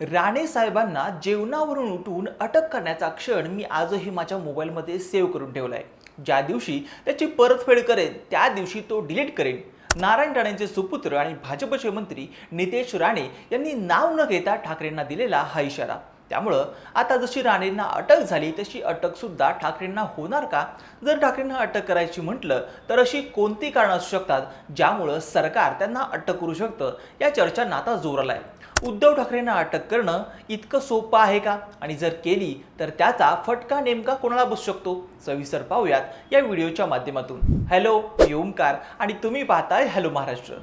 राणे साहेबांना जेवणावरून उठून अटक करण्याचा क्षण मी आजही माझ्या मोबाईलमध्ये सेव्ह करून ठेवला आहे ज्या दिवशी त्याची परतफेड करेन त्या दिवशी तो डिलीट करेन. नारायण राणेंचे सुपुत्र आणि भाजपचे मंत्री नितेश राणे यांनी नाव न घेता ठाकरेंना दिलेला हा इशारा. त्यामुळं आता जशी राणेंना अटक झाली तशी अटकसुद्धा ठाकरेंना होणार का? जर ठाकरेंना अटक करायची म्हटलं तर अशी कोणती कारणं असू शकतात ज्यामुळं सरकार त्यांना अटक करू शकतं? या चर्चांना आता जोर आलाय. उद्धव ठाकरेंना अटक करणं इतकं सोपं आहे का? आणि जर केली तर त्याचा फटका नेमका कोणाला बसू शकतो? सविस्तर पाहूयात या व्हिडिओच्या माध्यमातून. हॅलो मी ओमकार आणि तुम्ही पाहताय हॅलो महाराष्ट्र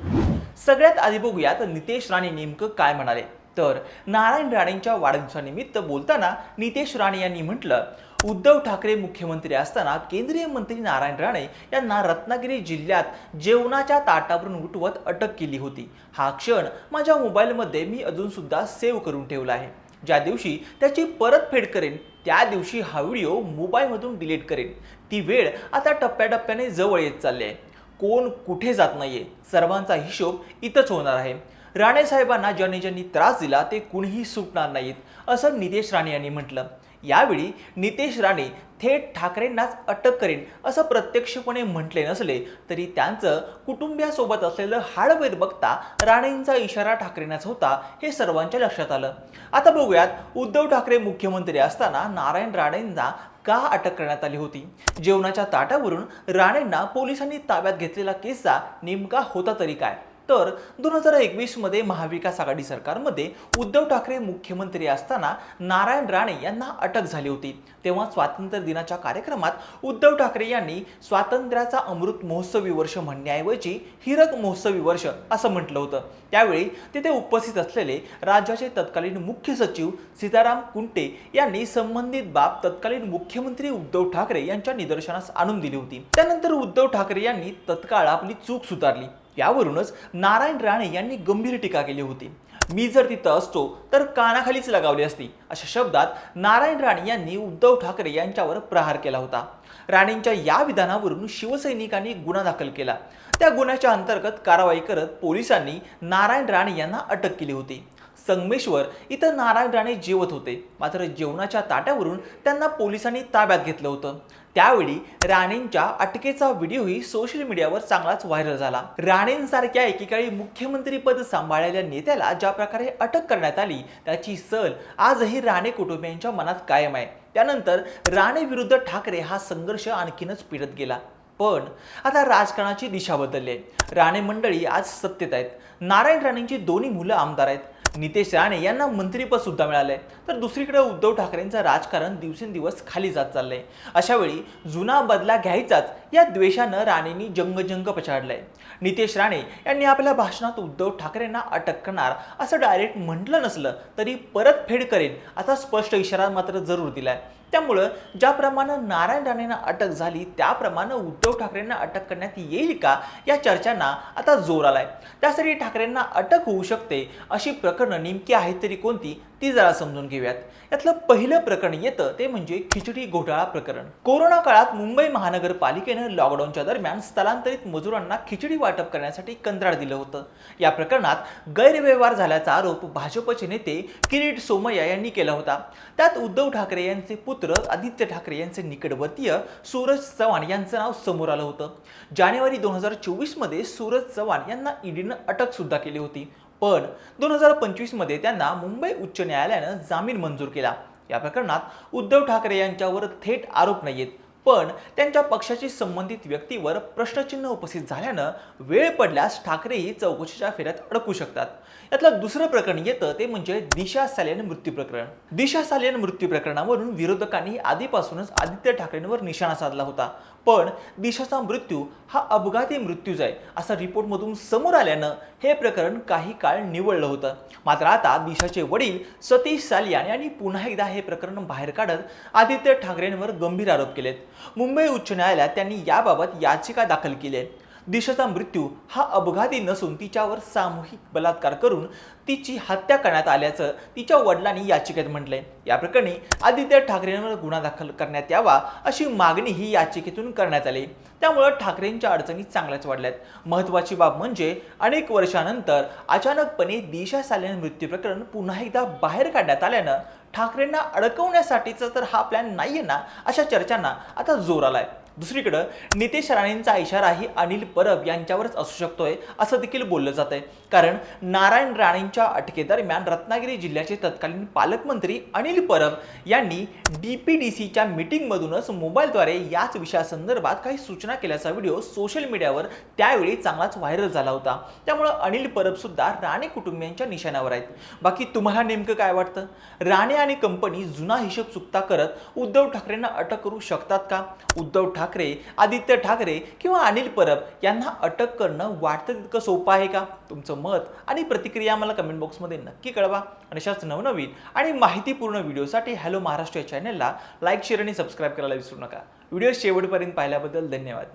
सगळ्यात आधी बघूयात नितेश राणे नेमकं काय म्हणाले. तर नारायण राणेंच्या वाढदिवसानिमित्त बोलताना नितेश राणे यांनी म्हटलं उद्धव ठाकरे मुख्यमंत्री असताना केंद्रीय मंत्री नारायण राणे यांना रत्नागिरी जिल्ह्यात जेवणाच्या ताटावरून उठवत अटक केली होती. हा क्षण माझ्या मोबाईलमध्ये मी अजून सुद्धा सेव्ह करून ठेवला आहे. ज्या दिवशी त्याची परतफेड करेन त्या दिवशी हा व्हिडिओ मोबाईलमधून डिलीट करेन. ती वेळ आता टप्प्याटप्प्याने जवळ येत चालली आहे. कोण कुठे जात नाहीये सर्वांचा हिशोब इथंच होणार आहे. राणे साहेबांना ज्यांनी ज्यांनी त्रास दिला ते कुणीही सुटणार नाहीत असं नितेश राणे यांनी म्हटलं. यावेळी नितेश राणे थेट ठाकरेंनाच अटक करेन असं प्रत्यक्षपणे म्हटले नसले तरी त्यांचं कुटुंबियासोबत असलेलं हाडवेद बघता राणेंचा इशारा ठाकरेंनाच होता हे सर्वांच्या लक्षात आलं. आता बघूयात उद्धव ठाकरे मुख्यमंत्री असताना नारायण राणेंना का अटक करण्यात आली होती? जेवणाच्या ताटावरून राणेंना पोलिसांनी ताब्यात घेतलेला किस्सा नेमका होता तरी काय? तर दोन हजार एकवीसमध्ये महाविकास आघाडी सरकारमध्ये उद्धव ठाकरे मुख्यमंत्री असताना नारायण राणे यांना अटक झाली होती. तेव्हा स्वातंत्र्य दिनाच्या कार्यक्रमात उद्धव ठाकरे यांनी स्वातंत्र्याचा अमृत महोत्सवी वर्ष म्हणण्याऐवजी हिरक महोत्सवी वर्ष असं म्हटलं होतं. त्यावेळी तिथे उपस्थित असलेले राज्याचे तत्कालीन मुख्य सचिव सीताराम कुंटे यांनी संबंधित बाब तत्कालीन मुख्यमंत्री उद्धव ठाकरे यांच्या निदर्शनास आणून दिली होती. त्यानंतर उद्धव ठाकरे यांनी तत्काळ आपली चूक सुधारली. यावरूनच नारायण राणे यांनी गंभीर टीका केली होती. मी जर तिथं असतो तर कानाखालीच लगावली असती अशा शब्दात नारायण राणे यांनी उद्धव ठाकरे यांच्यावर प्रहार केला होता. राणेंच्या या विधानावरून शिवसैनिकांनी गुन्हा दाखल केला. त्या गुन्ह्याच्या अंतर्गत कारवाई करत पोलिसांनी नारायण राणे यांना अटक केली होती. संगमेश्वर इथं नारायण राणे जेवत होते. मात्र जेवणाच्या ताट्यावरून त्यांना पोलिसांनी ताब्यात घेतलं होतं. त्यावेळी राणेंच्या अटकेचा व्हिडिओही सोशल मीडियावर चांगलाच व्हायरल झाला. राणेंसारख्या एकेकाळी मुख्यमंत्रीपद सांभाळलेल्या नेत्याला ज्या प्रकारे अटक करण्यात आली त्याची सल आजही राणे कुटुंबियांच्या मनात कायम आहे. त्यानंतर राणे विरुद्ध ठाकरे हा संघर्ष आणखीनच पिढत गेला. पण आता राजकारणाची दिशा बदलली आहे. राणे मंडळी आज सत्तेत आहेत. नारायण राणेंची दोन्ही मुलं आमदार आहेत. नितेश राणे यांना मंत्रीपद सुद्धा मिळालंय. तर दुसरीकडे उद्धव ठाकरेंचं राजकारण दिवसेंदिवस खाली जात चाललंय. अशावेळी जुना बदला घ्यायचाच या द्वेषानं राणेंनी जंगजंग पछाडलंय. नितेश राणे यांनी आपल्या भाषणात उद्धव ठाकरेंना अटक करणार असं डायरेक्ट म्हटलं नसलं तरी परतफेड करेन असा स्पष्ट इशारा मात्र जरूर दिलाय. त्यामुळं ज्याप्रमाणे नारायण राणेंना अटक झाली त्याप्रमाणे उद्धव ठाकरेंना अटक करण्यात येईल का या चर्चांना आता जोर आलाय. त्यासाठी ठाकरेंना अटक होऊ शकते अशी प्रकरणं नेमकी आहेत तरी कोणती ती जरा समजून घेऊयात. यातलं पहिलं प्रकरण येतं ते म्हणजे खिचडी घोटाळा प्रकरण. कोरोना काळात मुंबई महानगरपालिकेनं लॉकडाऊनच्या दरम्यान स्थलांतरित मजुरांना खिचडी वाटप करण्यासाठी कंत्राट दिलं होतं. या प्रकरणात गैरव्यवहार झाल्याचा आरोप भाजपचे नेते किरीट सोमय्या यांनी केला होता. त्यात उद्धव ठाकरे यांचे पुत्र आदित्य ठाकरे यांचे निकटवर्तीय सूरज चव्हाण यांचं नाव समोर आलं होतं. जानेवारी दोन हजार चोवीसमध्ये सूरज चव्हाण यांना ईडीनं अटक सुद्धा केली होती. पण दोन हजार पंचवीसमध्ये त्यांना मुंबई उच्च न्यायालयानं जामीन मंजूर केला. या प्रकरणात उद्धव ठाकरे यांच्यावर थेट आरोप नाहीयेत. पण त्यांच्या पक्षाशी संबंधित व्यक्तीवर प्रश्नचिन्ह उपस्थित झाल्यानं वेळ पडल्यास ठाकरेही चौकशीच्या फेऱ्यात अडकू शकतात. यातलं दुसरं प्रकरण येतं ते म्हणजे दिशा सालियन मृत्यू प्रकरण. दिशा सालियन मृत्यू प्रकरणावरून विरोधकांनी आधीपासूनच आदित्य ठाकरेंवर निशाणा साधला होता. पण दिशाचा मृत्यू हा अपघाती मृत्यूच आहे असं रिपोर्टमधून समोर आल्यानं हे प्रकरण काही काळ निवडलं होतं. मात्र आता दिशाचे वडील सतीश सालियान यांनी पुन्हा एकदा हे प्रकरण बाहेर काढत आदित्य ठाकरेंवर गंभीर आरोप केलेत. मुंबई उच्च न्यायालयात त्यांनी याबाबत याचिका दाखल केली आहे. दिशाचा मृत्यू हा अपघाती नसून तिच्यावर सामूहिक बलात्कार करून तिची हत्या करण्यात आल्याचं तिच्या वडिलांनी याचिकेत म्हटलंय. या प्रकरणी आदित्य ठाकरेंवर गुन्हा दाखल करण्यात यावा अशी मागणी ही याचिकेतून करण्यात आली. त्यामुळं ठाकरेंच्या अडचणी चांगल्याच वाढल्यात. महत्वाची बाब म्हणजे अनेक वर्षानंतर अचानकपणे दिशा साल्यान मृत्यू प्रकरण पुन्हा एकदा बाहेर काढण्यात आल्यानं ठाकरेंना अडकवण्यासाठीचा तर हा प्लॅन नाहीये ना अशा चर्चांना आता जोर आलाय. दुसरीकडं नितेश राणेंचा इशाराही अनिल परब यांच्यावरच असू शकतोय असं देखील बोललं जात आहे कारण नारायण राणेंच्या अटकेदरम्यान रत्नागिरी जिल्ह्याचे तत्कालीन पालकमंत्री अनिल परब यांनी डी पी डी सीच्या मीटिंगमधूनच मोबाईलद्वारे याच विषयासंदर्भात काही सूचना केल्याचा व्हिडिओ सोशल मीडियावर त्यावेळी चांगलाच व्हायरल झाला होता. त्यामुळं अनिल परब सुद्धा राणे कुटुंबियांच्या निशाण्यावर आहेत. बाकी तुम्हाला नेमकं काय वाटतं? राणे आणि कंपनी जुना हिशोब चुकता करत उद्धव ठाकरेंना अटक करू शकतात का? उद्धव ठाकरे ठाकरे आदित्य ठाकरे किंवा अनिल परब यांना अटक करणं वाटतं तितकं सोपं आहे का? तुमचं मत आणि प्रतिक्रिया मला कमेंट बॉक्समध्ये नक्की कळवा. आणि अशाच नवनवीन आणि माहितीपूर्ण व्हिडिओसाठी हॅलो महाराष्ट्र या चॅनलला लाईक शेअर आणि सबस्क्राईब करायला विसरू नका. व्हिडिओ शेवटपर्यंत पाहिल्याबद्दल धन्यवाद.